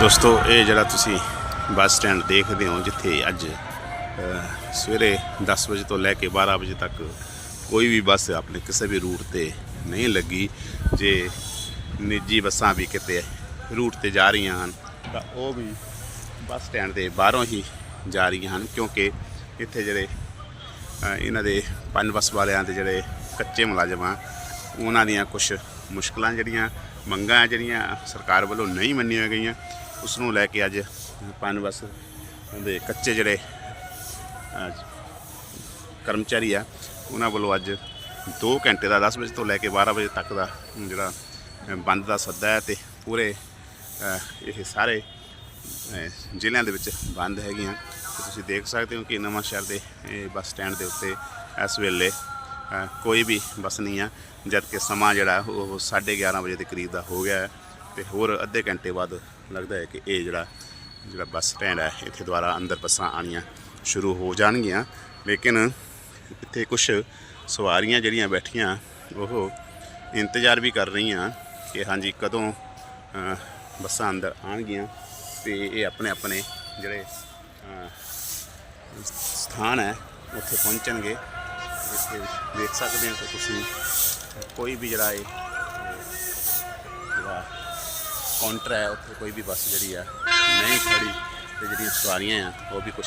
ਦੋਸਤੋ, ਇਹ ਜਿਹੜਾ ਤੁਸੀਂ ਬੱਸ ਸਟੈਂਡ ਦੇਖਦੇ ਹੋ ਜਿੱਥੇ ਅੱਜ ਸਵੇਰੇ 10 ਵਜੇ ਤੋਂ ਲੈ ਕੇ 12 ਵਜੇ ਤੱਕ ਕੋਈ ਵੀ ਬੱਸ ਆਪਣੇ ਕਿਸੇ ਵੀ ਰੂਟ ਤੇ ਨਹੀਂ ਲੱਗੀ। ਜੇ ਨਿੱਜੀ ਬੱਸਾਂ ਵੀ ਕਿਤੇ ਰੂਟ ਤੇ ਜਾ ਰਹੀਆਂ ਹਨ, ਤਾਂ ਉਹ ਵੀ ਬੱਸ ਸਟੈਂਡ ਦੇ ਬਾਹਰੋਂ ਹੀ ਜਾ ਰਹੀਆਂ ਹਨ, ਕਿਉਂਕਿ ਇੱਥੇ ਜਿਹੜੇ ਇਹਨਾਂ ਦੇ ਪੰਜ ਬੱਸ ਵਾਲਿਆਂ ਦੇ ਜਿਹੜੇ ਕੱਚੇ ਮੁਲਾਜ਼ਮ ਆ, ਉਹਨਾਂ ਦੀਆਂ ਕੁਝ ਮੁਸ਼ਕਲਾਂ ਜਿਹੜੀਆਂ, ਮੰਗਾਂ ਆ ਜਿਹੜੀਆਂ ਸਰਕਾਰ ਵੱਲੋਂ ਨਹੀਂ ਮੰਨੀਆਂ ਗਈਆਂ। ਉਸ ਨੂੰ ਲੈ ਕੇ ਅੱਜ ਪੰਜ ਬੱਸ ਦੇ ਕੱਚੇ ਜਿਹੜੇ ਕਰਮਚਾਰੀ ਆ, ਉਹਨਾਂ ਵੱਲੋਂ ਅੱਜ 2 ਘੰਟੇ ਦਾ 10 ਵਜੇ ਤੋਂ ਲੈ ਕੇ 12 ਵਜੇ ਤੱਕ ਦਾ ਜਿਹੜਾ ਬੰਦ ਦਾ ਸੱਦਾ ਹੈ ਤੇ ਪੂਰੇ ਇਹ ਸਾਰੇ ਜ਼ਿਲ੍ਹਿਆਂ ਦੇ ਵਿੱਚ ਬੰਦ ਹੈਗੀਆਂ। ਤੇ ਤੁਸੀਂ ਦੇਖ ਸਕਦੇ ਹੋ ਕਿ ਨਵਾਂ ਸ਼ਹਿਰ ਦੇ, ਇਹ ਬੱਸ ਸਟੈਂਡ ਦੇ ਉੱਤੇ ਇਸ ਵੇਲੇ ਕੋਈ ਵੀ ਬੱਸ ਨਹੀਂ ਆ ਜਦ ਕਿ ਸਮਾਂ ਜਿਹੜਾ ਉਹ 11:30 ਵਜੇ ਦੇ ਕਰੀਬ ਦਾ ਹੋ ਗਿਆ ਹੈ ਤੇ ਹੋਰ ਅੱਧੇ ਘੰਟੇ ਬਾਅਦ ਲੱਗਦਾ ਹੈ ਕਿ ਇਹ ਜਿਹੜਾ ਜਿਹੜਾ ਬੱਸ ਸਟੈਂਡ ਹੈ, ਇੱਥੇ ਦੁਬਾਰਾ ਅੰਦਰ ਬੱਸਾਂ ਆਣੀਆਂ ਸ਼ੁਰੂ ਹੋ ਜਾਣਗੀਆਂ। ਲੇਕਿਨ ਇੱਥੇ ਕੁਝ ਸਵਾਰੀਆਂ ਜਿਹੜੀਆਂ ਬੈਠੀਆਂ, ਉਹ ਇੰਤਜ਼ਾਰ ਵੀ ਕਰ ਰਹੀਆਂ ਕਿ ਹਾਂਜੀ ਕਦੋਂ ਬੱਸਾਂ ਅੰਦਰ ਆਣਗੀਆਂ ਤੇ ਇਹ ਆਪਣੇ ਆਪਣੇ ਜਿਹੜੇ ਸਥਾਨ ਹੈ, ਉੱਥੇ ਪਹੁੰਚਣਗੇ। ਇੱਥੇ ਦੇਖ ਸਕਦੇ ਹੋ ਕਿ ਤੁਸੀਂ ਕੋਈ ਵੀ ਜਿਹੜਾ ਇਹ ਕਾਊਂਟਰ ਹੈ, ਉੱਥੇ ਕੋਈ ਵੀ ਬੱਸ ਜਿਹੜੀ ਆ, ਨਹੀਂ ਖੜੀ ਤੇ ਜਿਹੜੀਆਂ ਸਵਾਰੀਆਂ ਆ, ਉਹ ਵੀ ਕੁਝ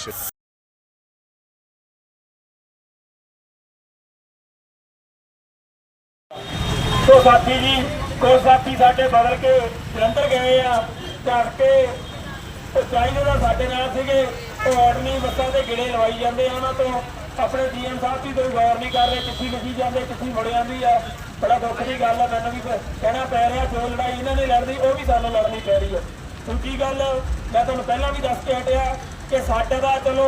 ਸੋ ਸਾਥੀ ਜੀ ਕੁਝ ਸਾਥੀ ਸਾਡੇ ਬਦਲ ਕੇ ਜਲੰਧਰ ਗਏ ਆ, ਝੜ ਕੇ ਉਹ ਚਾਈਨੇ ਦਾ ਸਾਡੇ ਨਾਲ ਸੀਗੇ, ਉਹ ਆਰਡਨੀ ਬੱਸਾਂ ਦੇ ਗਿੜੇ ਲਵਾਈ ਜਾਂਦੇ ਆ ਉਹਨਾਂ ਤੋਂ। ਆਪਣੇ ਜੀਐਮ ਸਾਹਿਬ ਦੀ ਕੋਈ ਗੌਰ ਨਹੀਂ ਕਰ ਰਹੇ ਕਿੱਥੇ ਲਿਖੀ ਜਾਂਦੇ ਕਿੱਥੇ ਮੁੜ ਜਾਂਦੀ ਆ। ਬੜਾ ਦੁੱਖ ਦੀ ਗੱਲ ਆ, ਮੈਨੂੰ ਵੀ ਕਹਿਣਾ ਪੈ ਰਿਹਾ, ਜੋ ਲੜਾਈ ਇਹਨਾਂ ਨੇ ਲੜਨੀ, ਉਹ ਵੀ ਸਾਨੂੰ ਲੜਨੀ ਪੈ ਰਹੀ ਆ। ਦੂਜੀ ਗੱਲ ਮੈਂ ਤੁਹਾਨੂੰ ਪਹਿਲਾਂ ਵੀ ਦੱਸ ਕੇ ਹਟਿਆ ਕਿ ਸਾਡੇ ਦਾ ਚਲੋ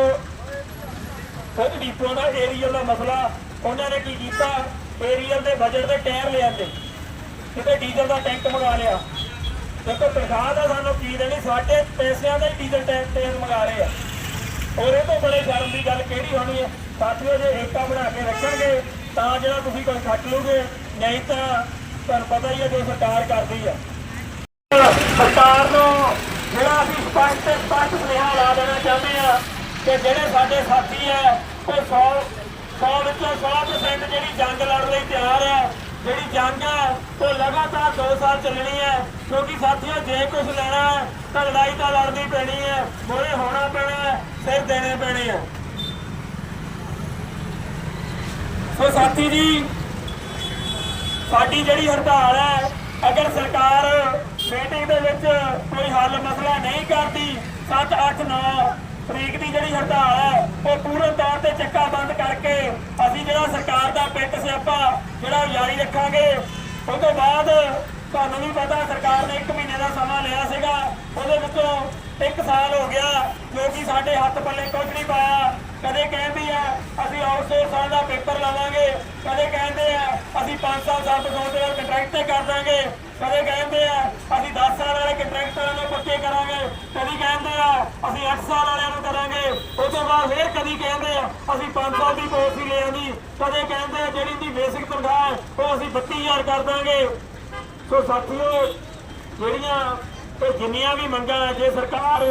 ਖੁਦ ਡੀਪੋ ਦਾ ਏਰੀਅਲ ਦਾ ਮਸਲਾ, ਉਹਨਾਂ ਨੇ ਕੀ ਕੀਤਾ? ਏਰੀਅਲ ਦੇ ਬਜਟ ਦੇ ਟਾਇਰ ਲਿਆਂਦੇ ਕਿਤੇ ਡੀਜ਼ਲ ਦਾ ਟੈਂਕ ਮੰਗਾ ਲਿਆ। ਦੇਖੋ, ਤਨਖਾਹ ਦਾ ਸਾਨੂੰ ਕੀ ਦੇਣੀ? ਸਾਡੇ ਪੈਸਿਆਂ ਦਾ ਹੀ ਡੀਜ਼ਲ ਟੈਂਕ ਟਾਇਰ ਮੰਗਾ ਰਹੇ ਆ। ਔਰ ਇਹ ਤੋਂ ਬੜੇ ਸ਼ਰਮ ਦੀ ਗੱਲ ਕਿਹੜੀ ਹੋਣੀ ਹੈ ਸਾਥੀਓ, ਜੇ ਏਕਤਾ ਬਣਾ ਕੇ ਰੱਖਣਗੇ ਤਾਂ ਜਿਹੜਾ ਤੁਸੀਂ ਕੋਈ ਖੱਟ ਲਓਗੇ, ਨਹੀਂ ਤਾਂ ਤੁਹਾਨੂੰ ਪਤਾ ਹੀ ਹੈ ਜੋ ਸਰਕਾਰ ਕਰਦੀ ਹੈ। ਸਰਕਾਰ ਨੂੰ ਜਿਹੜਾ ਅਸੀਂ ਸਪਸ਼ਟ ਤੇ ਸਪਸ਼ਟ ਸੁਨੇਹਾ ਲਾ ਦੇਣਾ ਚਾਹੁੰਦੇ ਆ ਕਿ ਜਿਹੜੇ ਸਾਡੇ ਸਾਥੀ ਆ ਉਹ 100 100 ਵਿੱਚੋਂ 100% ਜਿਹੜੀ ਜੰਗ ਲੜਨ ਲਈ ਤਿਆਰ ਆ ਜਿਹੜੀ ਜੰਗ ਹੈ, ਉਹ ਲਗਾਤਾਰ 2 ਸਾਲ ਚੱਲਣੀ ਹੈ। ਕਿਉਂਕਿ ਸਾਥੀਓ, ਜੇ ਕੁਝ ਲੈਣਾ ਹੈ, ਤਾਂ ਲੜਾਈ ਤਾਂ ਲੜਨੀ ਪੈਣੀ ਹੈ। ਮੋਰੇ ਹੋਣਾ ਪੈਣਾ ਹੈ, ਸਿਰ ਦੇਣੇ ਪੈਣੇ ਆ। ਸੋ ਸਾਥੀ ਜੀ, ਸਾਡੀ ਜਿਹੜੀ ਹੜਤਾਲ ਹੈ, ਅਗਰ ਸਰਕਾਰ ਮੀਟਿੰਗ ਦੇ ਵਿੱਚ ਕੋਈ ਹੱਲ ਮਸਲਾ ਨਹੀਂ ਕਰਦੀ 7 8 9 ਤਰੀਕ ਦੀ ਜਿਹੜੀ ਹੜਤਾਲ ਹੈ, ਉਹ ਪੂਰੇ ਤੌਰ ਤੇ ਚੱਕਾ ਬੰਦ ਕਰਕੇ ਅਸੀਂ ਜਿਹੜਾ ਸਰਕਾਰ ਦਾ ਪਿੱਟ ਸਿਆਪਾ ਜਿਹੜਾ ਜਾਰੀ ਰੱਖਾਂਗੇ। ਉਸ ਤੋਂ ਬਾਅਦ ਤੁਹਾਨੂੰ ਵੀ ਪਤਾ ਸਰਕਾਰ ਨੇ 1 ਮਹੀਨੇ ਦਾ ਸਮਾਂ ਲਿਆ ਸੀਗਾ। ਉਹਦੇ ਵਿੱਚੋਂ 1 ਸਾਲ ਹੋ ਗਿਆ ਜੋ ਕਿ ਸਾਡੇ ਹੱਥ ਪੱਲੇ ਕੁਝ ਨਹੀਂ ਪਾਇਆ। ਕਦੇ ਕਹਿੰਦੇ ਆ ਅਸੀਂ ਆਊਟਸੋਰਸਾਂ ਦਾ ਪੇਪਰ ਲਾਵਾਂਗੇ ਕਦੇ ਕਹਿੰਦੇ ਆ ਅਸੀਂ 5 ਸਾਲ ਸੱਤ ਸਾਲ ਦੇ ਕੰਟਰੈਕਟ ਤੇ ਕਰ ਦਾਂਗੇ। ਕਦੇ ਕਹਿੰਦੇ ਆ ਅਸੀਂ 10 ਸਾਲ ਵਾਲੇ ਕੰਟਰੈਕਟਰਾਂ ਨੂੰ ਪੱਕੇ ਕਰਾਂਗੇ। ਕਦੀ ਕਹਿੰਦੇ ਆ ਅਸੀਂ 8 ਸਾਲ ਵਾਲਿਆਂ ਨੂੰ ਕਰਾਂਗੇ। ਉਸ ਤੋਂ ਬਾਅਦ ਫੇਰ ਕਦੀ ਕਹਿੰਦੇ ਆ ਅਸੀਂ 5 ਸਾਲ ਦੀ ਪਾਲਿਸੀ ਲੈ ਆਂਦੀ ਕਦੇ ਕਹਿੰਦੇ ਆ ਜਿਹੜੀ ਦੀ ਬੇਸਿਕ ਤਨਖਾਹ ਹੈ, ਉਹ ਅਸੀਂ 32000 ਕਰ ਦਾਂਗੇ। ਸੋ ਸਾਥੀਓ ਜਿਹੜੀਆਂ ਤੇ ਜਿੰਨੀਆਂ ਵੀ ਮੰਗਾਂ ਜੇ ਸਰਕਾਰ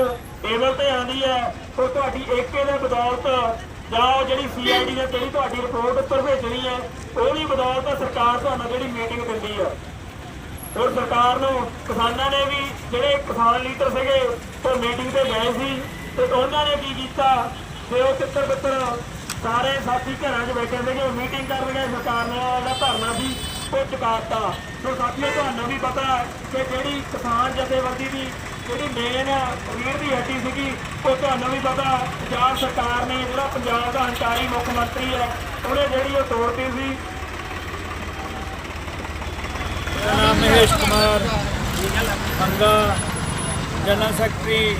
ਟੇਬਲ ਤੇ ਆਂਦੀ ਹੈ ਉਹ ਤੁਹਾਡੀ ਏਕੇ ਦੇ ਬਦੌਲਤ ਜਾਂ ਉਹ ਜਿਹੜੀ ਸੀਆਈਡੀ ਨੇ ਜਿਹੜੀ ਤੁਹਾਡੀ ਰਿਪੋਰਟ ਉੱਪਰ ਭੇਜਣੀ ਹੈ ਉਹਦੀ ਬਦੌਲਤ ਸਰਕਾਰ ਤੁਹਾਨੂੰ ਜਿਹੜੀ ਮੀਟਿੰਗ ਦਿੰਦੀ ਹੈ। ਔਰ ਸਰਕਾਰ ਨੂੰ ਕਿਸਾਨਾਂ ਨੇ ਵੀ ਜਿਹੜੇ ਕਿਸਾਨ ਲੀਡਰ ਸੀਗੇ, ਉਹ ਮੀਟਿੰਗ ਤੇ ਗਏ ਸੀ, ਤੇ ਉਹਨਾਂ ਨੇ ਕੀ ਕੀਤਾ? ਤੇ ਉਹ ਕਿੱਤਰ ਬਿੱਤਰ ਸਾਰੇ ਸਾਥੀ ਘਰਾਂ 'ਚ ਬੈਠੇ ਸੀਗੇ ਮੀਟਿੰਗ ਕਰਨ ਗਏ ਸਰਕਾਰ ਨੇ ਉਹਦਾ ਧਰਨਾ ਸੀ। ਉਹ ਚੁਕਾਤਾ। ਸੋ ਸਾਥੀਓ, ਤੁਹਾਨੂੰ ਵੀ ਪਤਾ ਹੈ ਕਿ ਜਿਹੜੀ ਕਿਸਾਨ ਜਥੇਬੰਦੀ ਦੀ ਜਿਹੜੀ ਮੇਨ ਰੀੜ ਦੀ ਹੱਟੀ ਸੀਗੀ, ਉਹ ਤੁਹਾਨੂੰ ਵੀ ਪਤਾ ਪੰਜਾਬ ਸਰਕਾਰ ਨੇ ਜਿਹੜਾ ਪੰਜਾਬ ਦਾ ਹੰਕਾਰੀ ਮੁੱਖ ਮੰਤਰੀ ਹੈ, ਉਹਨੇ ਜਿਹੜੀ ਉਹ ਤੋੜਤੀ ਸੀ। ਮੇਰਾ ਨਾਮ Mahesh Kumar, Manga, general secretary,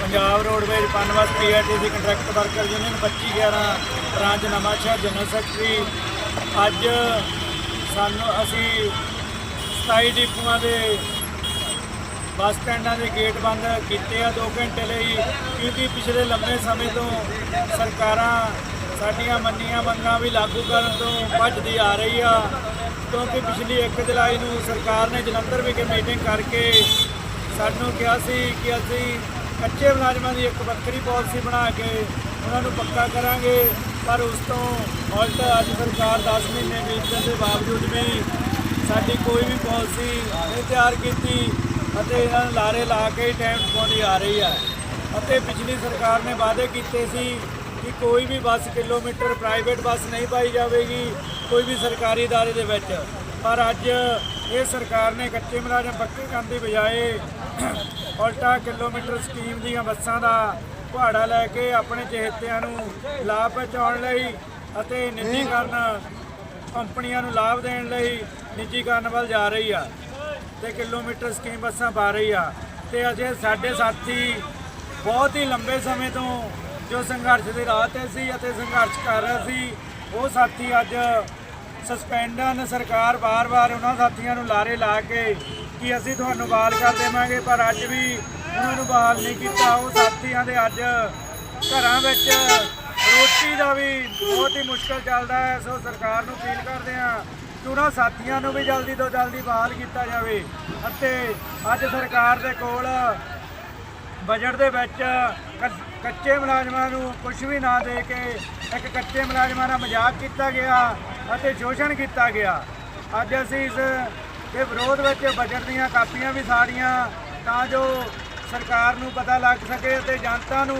Punjab roadways Punbus PRTC contract worker union 2511 branch Nawan Shahr general secretary. ਅੱਜ ਸਾਨੂੰ ਅਸੀਂ 27 ਡਿਪੂਆਂ ਦੇ ਬੱਸ ਸਟੈਂਡਾਂ ਦੇ ਗੇਟ ਬੰਦ ਕੀਤੇ ਆ 2 ਘੰਟੇ ਲਈ, ਕਿਉਂਕਿ ਪਿਛਲੇ ਲੰਮੇ ਸਮੇਂ ਤੋਂ ਸਰਕਾਰਾਂ ਸਾਡੀਆਂ ਮੰਨੀਆਂ ਮੰਗਾਂ ਵੀ ਲਾਗੂ ਕਰਨ ਤੋਂ ਭੱਜਦੀ ਆ ਰਹੀ ਆ, ਕਿਉਂਕਿ ਪਿਛਲੀ 1 ਜੁਲਾਈ ਨੂੰ ਸਰਕਾਰ ਨੇ ਜਲੰਧਰ ਵਿਖੇ ਮੀਟਿੰਗ ਕਰਕੇ ਸਾਨੂੰ ਕਿਹਾ ਸੀ ਕਿ ਅਸੀਂ ਕੱਚੇ ਮੁਲਾਜ਼ਮਾਂ ਦੀ ਇੱਕ ਵੱਖਰੀ ਪਾਲਿਸੀ ਬਣਾ ਕੇ ਉਹਨਾਂ ਨੂੰ ਪੱਕਾ ਕਰਾਂਗੇ ਪਰ ਉਸ ਤੋਂ ਉਲਟ ਅੱਜ ਸਰਕਾਰ 10 ਮਹੀਨੇ ਬੀਤਣ ਦੇ ਬਾਵਜੂਦ ਵੀ ਸਾਡੀ ਕੋਈ ਵੀ ਪਾਲਿਸੀ ਨਹੀਂ ਤਿਆਰ ਕੀਤੀ ਅਤੇ ਇਹਨਾਂ ਨੂੰ ਲਾਰੇ ਲਾ ਕੇ ਹੀ ਟਾਈਮ ਪਾਉਂਦੀ ਆ ਰਹੀ ਹੈ ਅਤੇ ਪਿਛਲੀ ਸਰਕਾਰ ਨੇ ਵਾਅਦੇ ਕੀਤੇ ਸੀ ਕਿ ਕੋਈ ਵੀ ਬੱਸ ਕਿਲੋਮੀਟਰ ਪ੍ਰਾਈਵੇਟ ਬੱਸ ਨਹੀਂ ਪਾਈ ਜਾਵੇਗੀ ਕੋਈ ਵੀ ਸਰਕਾਰੀ ادارے ਦੇ ਵਿੱਚ ਪਰ ਅੱਜ ਇਹ ਸਰਕਾਰ ਨੇ ਕੱਚੇ ਮੁਲਾਜ਼ਮ ਪੱਕੇ ਕਰਨ ਦੀ ਬਜਾਏ ਉਲਟਾ ਕਿਲੋਮੀਟਰ ਸਕੀਮ ਦੀਆਂ ਬੱਸਾਂ ਦਾ ਭਾੜਾ ਲੈ ਕੇ ਆਪਣੇ ਚਹੇਤਿਆਂ ਨੂੰ ਲਾਭ ਪਹੁੰਚਾਉਣ ਲਈ ਅਤੇ ਨਿੱਜੀਕਰਨ ਕੰਪਨੀਆਂ ਨੂੰ ਲਾਭ ਦੇਣ ਲਈ ਨਿੱਜੀਕਰਨ ਵੱਲ ਜਾ ਰਹੀ ਆ ਤੇ ਕਿਲੋਮੀਟਰ ਸਕੀਮ ਬੱਸਾਂ ਪਾ ਰਹੀ ਆ ਤੇ ਅਜੇ ਸਾਡੇ ਸਾਥੀ ਬਹੁਤ ਹੀ ਲੰਬੇ ਸਮੇਂ ਤੋਂ ਜੋ ਸੰਘਰਸ਼ ਦੇ ਰਾਹ ਤੇ ਸੀ ਅਤੇ ਸੰਘਰਸ਼ ਕਰ ਰਹੇ ਸੀ ਉਹ ਸਾਥੀ ਅੱਜ ਸਸਪੈਂਡਨ ਸਰਕਾਰ ਵਾਰ-ਵਾਰ ਉਹਨਾਂ ਸਾਥੀਆਂ ਨੂੰ ਲਾਰੇ ਲਾ ਕੇ ਕਿ ਅਸੀਂ ਤੁਹਾਨੂੰ ਬਹਾਲ ਕਰ ਦੇਵਾਂਗੇ ਪਰ ਅੱਜ ਵੀ ਉਹਨਾਂ ਨੂੰ ਬਹਾਲ ਨਹੀਂ ਕੀਤਾ। ਉਹ ਸਾਥੀਆਂ ਦੇ ਅੱਜ ਘਰਾਂ ਵਿੱਚ ਰੋਟੀ ਦਾ ਵੀ ਬਹੁਤ ਹੀ ਮੁਸ਼ਕਲ ਚੱਲਦਾ ਹੈ। ਸੋ ਸਰਕਾਰ ਨੂੰ ਅਪੀਲ ਕਰਦੇ ਹਾਂ ਕਿ ਉਹਨਾਂ ਸਾਥੀਆਂ ਨੂੰ ਵੀ ਜਲਦੀ ਤੋਂ ਜਲਦੀ ਬਹਾਲ ਕੀਤਾ ਜਾਵੇ ਅਤੇ ਅੱਜ ਸਰਕਾਰ ਦੇ ਕੋਲ ਬਜਟ ਦੇ ਵਿੱਚ ਕ- ਕੱਚੇ ਮੁਲਾਜ਼ਮਾਂ ਨੂੰ ਕੁਝ ਵੀ ਨਾ ਦੇ ਕੇ ਇੱਕ ਕੱਚੇ ਮੁਲਾਜ਼ਮਾਂ ਦਾ ਮਜ਼ਾਕ ਕੀਤਾ ਗਿਆ ਅਤੇ ਸ਼ੋਸ਼ਣ ਕੀਤਾ ਗਿਆ। ਅੱਜ ਅਸੀਂ ਇਸ ਦੇ ਵਿਰੋਧ ਵਿੱਚ ਬਜਟ ਦੀਆਂ ਕਾਪੀਆਂ ਵੀ ਸਾੜੀਆਂ ਤਾਂ ਜੋ ਸਰਕਾਰ ਨੂੰ ਪਤਾ ਲੱਗ ਸਕੇ ਅਤੇ ਜਨਤਾ ਨੂੰ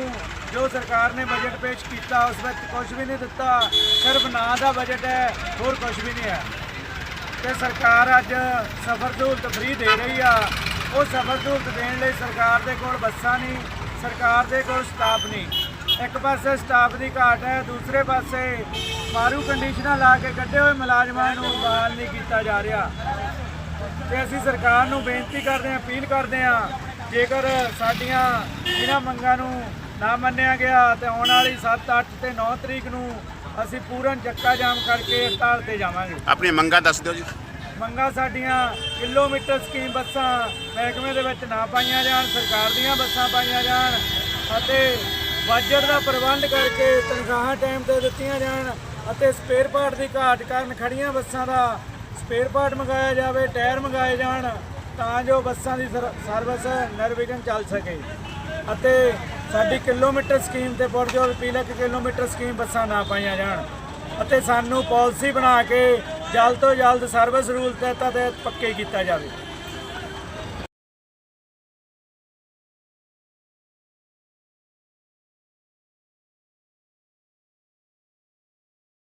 ਜੋ ਸਰਕਾਰ ਨੇ ਬਜਟ ਪੇਸ਼ ਕੀਤਾ, ਉਸ ਵਿੱਚ ਕੁਝ ਵੀ ਨਹੀਂ ਦਿੱਤਾ, ਸਿਰਫ ਨਾਂ ਦਾ ਬਜਟ ਹੈ, ਹੋਰ ਕੁਝ ਵੀ ਨਹੀਂ ਹੈ। ਤੇ ਸਰਕਾਰ ਅੱਜ ਸਫਰ ਸਹੂਲਤ ਫ੍ਰੀ ਦੇ ਰਹੀ ਆ। ਉਹ ਸਫਰ ਸਹੂਲਤ ਦੇਣ ਲਈ ਸਰਕਾਰ ਦੇ ਕੋਲ ਬੱਸਾਂ ਨਹੀਂ, ਸਰਕਾਰ ਦੇ ਕੋਲ ਸਟਾਫ ਨਹੀਂ। ਇੱਕ ਪਾਸੇ ਸਟਾਫ ਦੀ ਘਾਟ ਹੈ, ਦੂਸਰੇ ਪਾਸੇ ਮਾਰੂ ਕੰਡੀਸ਼ਨਾਂ ਲਾ ਕੇ ਕੱਢੇ ਹੋਏ ਮੁਲਾਜ਼ਮਾਂ ਨੂੰ ਬਹਾਲ ਨਹੀਂ ਕੀਤਾ ਜਾ ਰਿਹਾ। ਤੇ ਅਸੀਂ ਸਰਕਾਰ ਨੂੰ ਬੇਨਤੀ ਕਰਦੇ ਹਾਂ, ਅਪੀਲ ਕਰਦੇ ਹਾਂ ਜੇਕਰ ਸਾਡੀਆਂ ਇਹਨਾਂ ਮੰਗਾਂ ਨੂੰ ਨਾ ਮੰਨਿਆ ਗਿਆ ਤੇ ਆਉਣ ਵਾਲੀ 7 8 ਤੇ 9 ਤਰੀਕ ਨੂੰ ਅਸੀਂ ਪੂਰਨ ਚੱਕਾ ਜਾਮ ਕਰਕੇ ਹੜਤਾਲ ਤੇ ਜਾਵਾਂਗੇ। ਆਪਣੀਆਂ ਮੰਗਾਂ ਦੱਸ ਦਿਓ ਜੀ। ਮੰਗਾਂ ਸਾਡੀਆਂ ਕਿਲੋਮੀਟਰ ਸਕੀਮ ਬੱਸਾਂ ਮਹਿਕਮੇ ਦੇ ਵਿੱਚ ਨਾ ਪਾਈਆਂ ਜਾਣ ਸਰਕਾਰ ਦੀਆਂ ਬੱਸਾਂ ਪਾਈਆਂ ਜਾਣ ਅਤੇ ਬਜਟ ਦਾ ਪ੍ਰਬੰਧ ਕਰਕੇ ਤਨਖਾਹਾਂ ਟਾਈਮ ਤੇ ਦਿੱਤੀਆਂ ਜਾਣ ਅਤੇ ਸਪੇਅਰ ਪਾਰਟ ਦੀ ਘਾਟ ਕਾਰਨ ਖੜੀਆਂ ਬੱਸਾਂ ਦਾ ਸਪੇਅਰ ਪਾਰਟ ਮੰਗਾਇਆ ਜਾਵੇ ਟਾਇਰ ਮੰਗਾਏ ਜਾਣ ਤਾਂ ਜੋ ਬੱਸਾਂ ਦੀ ਸਰਵਿਸ ਨਿਰਵਿਘਨ ਚੱਲ ਸਕੇ। ਅਤੇ ਸਾਡੀ ਕਿਲੋਮੀਟਰ ਸਕੀਮ ਤੇ ਪੁਰਜੋਰ ਅਪੀਲ ਹੈ ਕਿ ਕਿਲੋਮੀਟਰ ਸਕੀਮ ਬੱਸਾਂ ਨਾ ਪਾਈਆਂ ਜਾਣ। ਅਤੇ ਸਾਨੂੰ ਪਾਲਿਸੀ ਬਣਾ ਕੇ ਜਲਦ ਤੋਂ ਜਲਦ ਸਰਵਿਸ ਰੂਲ ਤਹਿਤ ਤਹਿਤ ਪੱਕੇ ਕੀਤਾ ਜਾਵੇ।